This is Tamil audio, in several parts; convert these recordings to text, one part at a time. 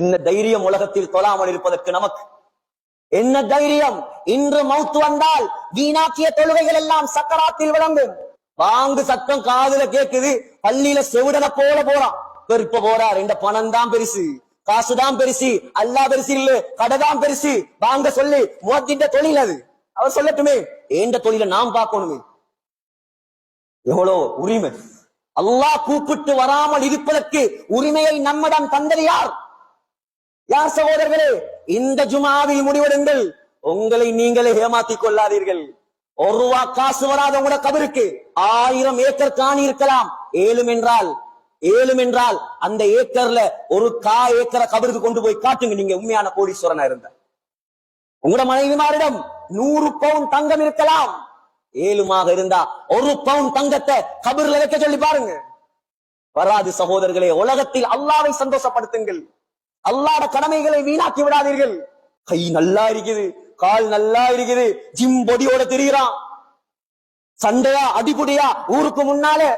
என்ன தைரியம் உலகத்தில் தொழாமல் இருப்பதற்கு நமக்கு? என்ன தைரியம்? இன்று மௌத்து வந்தால் வீணாக்கிய தொழுகைகள் எல்லாம் சக்கராத்தில் விளங்கும். வாங்கு சத்தம் காதுல கேக்குது பள்ளியில செவிடன போல போறான் பெருப்ப போறார் இந்த பணம் தான் பெருசு. காசுதான் பெருசு அல்லா பெருசு இல்ல கடைதான் பெருசு. வாங்க சொல்லி முகத்திட்ட தொழில் அது. அவர் சொல்லட்டுமே ஏண்ட தொழிலை நாம் பார்க்கணுமே? எவ்வளவு உரிமை. அல்லாஹ் கூப்பிட்டு வராமல் இருப்பதற்கு உரிமையை நம்மிடம் தந்தது யார்? யார் சகோதரர்களே இந்த ஜுமாவில் முடிவெடுங்கள். உங்களை நீங்களே ஏமாத்திக் கொள்ளாதீர்கள். ஒரு ரூபா காசு வராத உங்களோட கபருக்கு ஆயிரம் ஏக்கர் காணி இருக்கலாம். ஏழும் என்றால் ஏழும் என்றால் அந்த ஏக்கர்ல ஒரு கா ஏக்கரை கபருக்கு கொண்டு போய் காட்டுங்க. நீங்க உண்மையான கோடீஸ்வரனா இருந்த. உங்களோட மனைவிமாரிடம் நூறு பவுன் தங்கம் இருக்கலாம். ஏழுமாக இருந்தா ஒரு பவுன் தங்கத்தை கபர்ல வைக்க சொல்லி பாருங்க. வராது சகோதரர்களே உலகத்தில் அல்லாவை சந்தோஷப்படுத்துங்கள். அல்லாட கடமைகளை வீணாக்கி விடாதீர்கள். கை நல்லா இருக்குது கால் நல்லா இருக்குது ஜிம் பொடியோட திரிகிறான் சண்டையா அடிபுடியா ஊருக்கு முன்னாலே.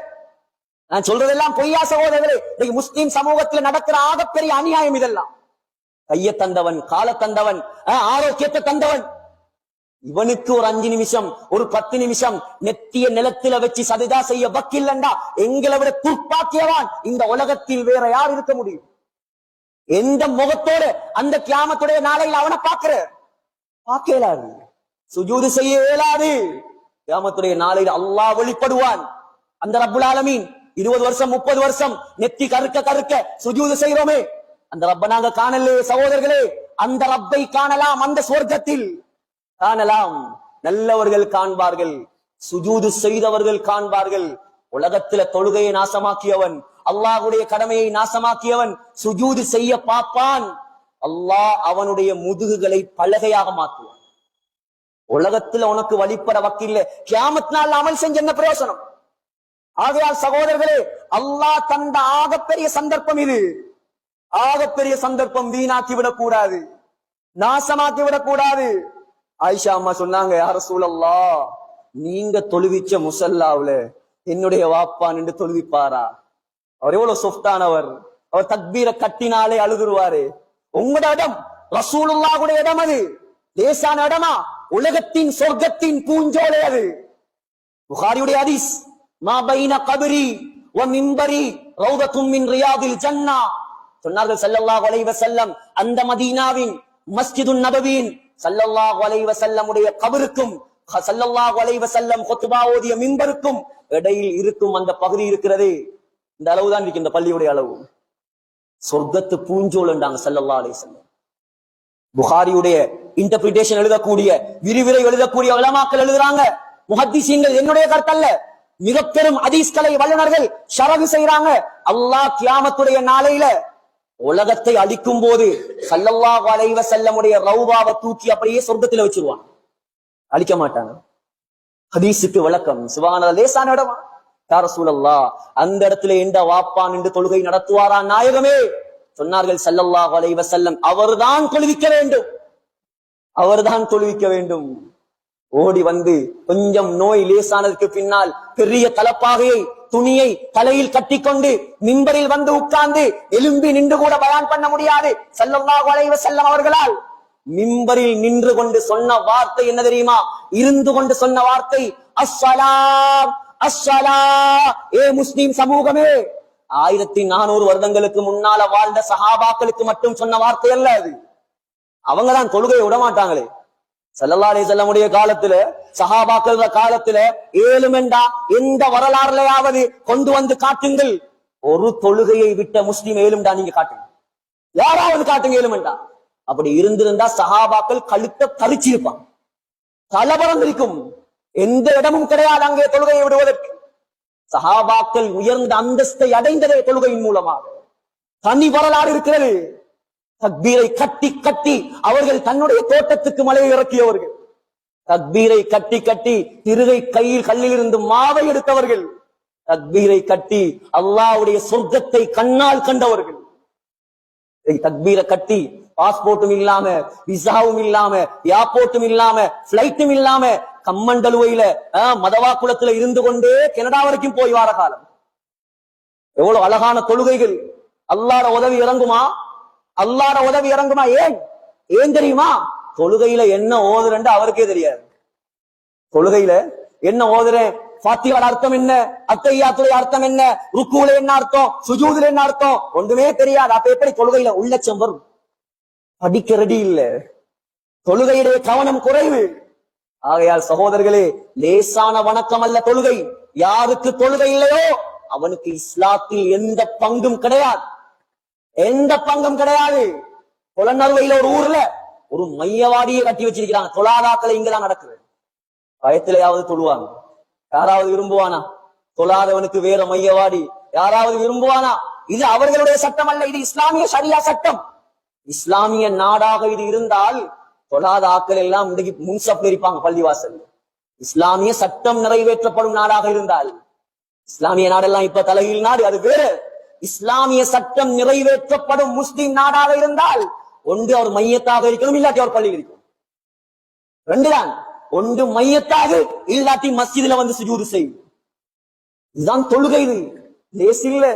நான் சொல்றதெல்லாம் பொய்யா சகோதரர்களே இன்னைக்கு முஸ்லீம் சமூகத்தில் நடக்கிற ஆகப்பெரிய அநியாயம் இதெல்லாம். கைய தந்தவன் கால தந்தவன் ஆரோக்கியத்தை தந்தவன். இவனுக்கு ஒரு அஞ்சு நிமிஷம் ஒரு பத்து நிமிஷம் நெத்திய நிலத்தில வச்சு சதுதா செய்ய வக்கில்லண்டா எங்களை விட துப்பாக்கியவான் இந்த உலகத்தில் வேற யார் இருக்க முடியும்? எந்த முகத்தோட அந்த கியாமத்துடைய நாளையில் அவனை பாக்குற பார்க்க இயலாது. சுஜூது செய்ய இயலாது. கியாமத்துடைய நாளையில் அல்லாஹ் வெளிப்படுவான். அந்த ரப்புல் ஆலமீன் இருபது வருஷம் முப்பது வருஷம் நெத்தி கருக்க கருக்க சுஜூது செய்யறோமே அந்த ரப்ப நாங்க காணலே சகோதரர்களே. அந்த ரப்பை காணலாம் அந்த சுவர்க்கத்தில் காணலாம். நல்லவர்கள் காண்பார்கள். சுஜூது செய்தவர்கள் காண்பார்கள். உலகத்துல தொழுகையை நாசமாக்கியவன் அல்லாஹுடைய கடமையை நாசமாக்கியவன் சுஜூது செய்ய பார்ப்பான். அல்லாஹ் அவனுடைய முதுகுகளை பலகையாக மாற்றுவான். உலகத்துல உனக்கு வழிபட வக்கில்ல. கியாமத் நாள் அமல் செஞ்ச என்ன பிரயோசனம்? ஆகையால் சகோதரர்களே அல்லாஹ் தந்த ஆகப்பெரிய சந்தர்ப்பம் இது. ஆகப்பெரிய சந்தர்ப்பம் வீணாக்கி விடக்கூடாது. நாசமாக்கி விடக்கூடாது. ஆயிஷா அம்மா சொன்னாங்க யார சூழல்லா நீங்க தொழுவிச்ச முசல்லாவுல என்னுடைய வாப்பா நின்று தொழுவிப்பாரா? அவர் எவ்வளவு சொஃப்டானவர் அவர் தக்பீரை கட்டினாலே அழுதுருவாரு. உங்களோட இடம் ரசூலுல்லாவுடைய இடம் அது. லேசான இடமா? உலகத்தின் சொர்க்கத்தின் பூஞ்சோலை அது. புகாரியுடைய ஹதீஸ் மா பைன கபரி வ மிம்பரி ரௌதத்தும் மின் ரியாதில் ஜன்னா. சொன்னார்கள் ஸல்லல்லாஹு அலைஹி வஸல்லம் அந்த மதீனாவின் மஸ்ஜிதுன் நபவியின் சல்லல்லாஹ் அலைஹி வஸல்லமுடைய கபருக்கும் ஹ- ஸல்லல்லாஹு அலைஹி வஸல்லம் குத்பா ஓதிய மிம்பருக்கும் இடையில் இருக்கும் அந்த பகுதி இருக்கிறதே. இந்த அளவு தான் இந்த பள்ளியுடைய அளவு. சொர்க்கத்து பூஞ்சோல்ன்றாங்க செல்லல்லா அலே செல்லம் புகாரியுடைய இன்டர்பிரிட்டேஷன் எழுதக்கூடிய விரிவுரை எழுதக்கூடிய வளமாக்கள் எழுதுறாங்க. முஹத்திசீன்கள் என்னுடைய கருத்தல்ல. மிக பெரும் ஹதீஸ்கலை வல்லுநர்கள் ஷரகு செய்யறாங்க அல்லாஹ் கியாமத்துடைய நாளையில உலகத்தை அழிக்கும் போது சல்லல்லா வளைவ செல்லமுடைய ரௌபாவை தூக்கி அப்படியே சொர்க்கத்துல வச்சிருவான் அழிக்க மாட்டாங்க. ஹதீஸுக்கு விளக்கம். சிவான லேசான இடமா? யார சூழல்லா அந்த இடத்துல எந்த வாப்பான் என்று தொழுகை நடத்துவாரா? நாயகமே சொன்னார்கள் ஸல்லல்லாஹு அலைஹி செல்லம் அவர்தான் தொழுவிக்க வேண்டும். அவர்தான் தொழுவிக்க வேண்டும். ஓடி வந்து கொஞ்சம் நோய் லேசானதுக்கு பின்னால் பெரிய தலப்பாகையை துணியை தலையில் கட்டிக்கொண்டு மிம்பரில் வந்து உட்கார்ந்து எலும்பி நின்று கூட பயான் பண்ண முடியாது. ஸல்லல்லாஹு அலைஹி செல்லம் அவர்களால் மிம்பரில் நின்று கொண்டு சொன்ன வார்த்தை என்ன தெரியுமா? இருந்து கொண்டு சொன்ன வார்த்தை அஸ்ஸலாம். அஸ்ஸலா. ஏ முஸ்லிம் சமூகமே ஆயிரத்தி நானூறு வருடங்களுக்கு முன்னால வாழ்ந்த சஹாபாக்களுக்கு மட்டும் சொன்ன வார்த்தை அல்ல அது. அவங்கதான் தொழுகையை விட மாட்டாங்களே செல்லல்லாலே செல்லமுடைய காலத்துல சஹாபாக்கள் காலத்துல ஏழுமெண்டா எந்த வரலாறுலையாவது கொண்டு வந்து காட்டுங்கள். ஒரு தொழுகையை விட்ட முஸ்லீம் ஏழும்டா நீங்க காட்டுங்க. யாராவது காட்டுங்க ஏழுமெண்டா. அப்படி இருந்திருந்தா சஹாபாக்கள் கழுத்த தரிச்சிருப்பான் கலவரம் இருக்கும். எந்த இடமும் கிடையாது அங்கே தொழுகையை விடுவதற்கு. சஹாபாக்கள் உயர்ந்த அந்தஸ்தை அடைந்ததே தொழுகையின் மூலமாக. தனி வரலாறு இருக்கிறது. தக்பீரை கட்டி கட்டி அவர்கள் தன்னுடைய தோட்டத்துக்கு மலையை இறக்கியவர்கள். தக்பீரை கட்டி கட்டி திருகை கையில் கல்லில் இருந்து மாவை எடுத்தவர்கள். தக்பீரை கட்டி அல்லாவுடைய சொர்க்கத்தை கண்ணால் கண்டவர்கள். தக்பீரை கட்டி பாஸ்போர்ட்டும் இல்லாம விசாவும் இல்லாம ஏர்போர்ட்டும் இல்லாம பிளைட்டும் இல்லாம கம்மண்டலுவையில ஆஹ், மதவா குளத்துல இருந்து கொண்டே கனடா வரைக்கும் போய் வார காலம். எவ்வளவு அழகான தொழுகைகள். அல்லாட உதவி இறங்குமா? அல்லாட உதவி இறங்குமா ஏன்? ஏன் தெரியுமா? தொழுகையில என்ன ஓதுறேன்னு அவருக்கே தெரியாது. தொழுகையில என்ன ஓதுறேன்? பாத்தியோட அர்த்தம் என்ன? அத்தையாத்துடைய அர்த்தம் என்ன? ருக்குல என்ன அர்த்தம்? சுஜூதுல என்ன அர்த்தம்? ஒன்றுமே தெரியாது. அப்ப எப்படி தொழுகையில உள்ளச்சம் வரும்? படிக்க ரெடி இல்ல. தொழுகையுடைய கவனம் குறைவு. ஆகையால் சகோதரர்களே லேசான வணக்கம் அல்ல தொழுகை. யாருக்கு தொழுகை இல்லையோ அவனுக்கு இஸ்லாத்தில் எந்த பங்கும் கிடையாது. எந்த பங்கும் கிடையாது. புலனறுவையில ஒரு ஊர்ல ஒரு மையவாடியை கட்டி வச்சிருக்கிறாங்க. தொழாதாக்களை இங்கதான் நடக்குது. பயத்திலேயாவது தொழுவாங்க. யாராவது விரும்புவானா? தொழாதவனுக்கு வேற மையவாடி யாராவது விரும்புவானா? இது அவர்களுடைய சட்டம் அல்ல இது இஸ்லாமிய சரியா சட்டம். இஸ்லாமிய நாடாக இது இருந்தால் தொழாத ஆக்கள் எல்லாம் இன்றைக்கு முன்சப்ல இருப்பாங்க பள்ளிவாசல் இஸ்லாமிய சட்டம் நிறைவேற்றப்படும் நாடாக இருந்தால் இஸ்லாமிய நாடெல்லாம் இப்ப தலையில் நாடு அது வேறு. இஸ்லாமிய சட்டம் நிறைவேற்றப்படும் முஸ்லிம் நாடாக இருந்தால் ஒன்று அவர் மையத்தாக இருக்கணும் இல்லாட்டி அவர் பள்ளியில் இருக்கும் ரெண்டுதான். ஒன்று மையத்தாக இல்லாட்டி மஸ்ஜிதுல வந்து சுஜூது செய்யும். இதுதான் தொழுகை இது. லேசில்ல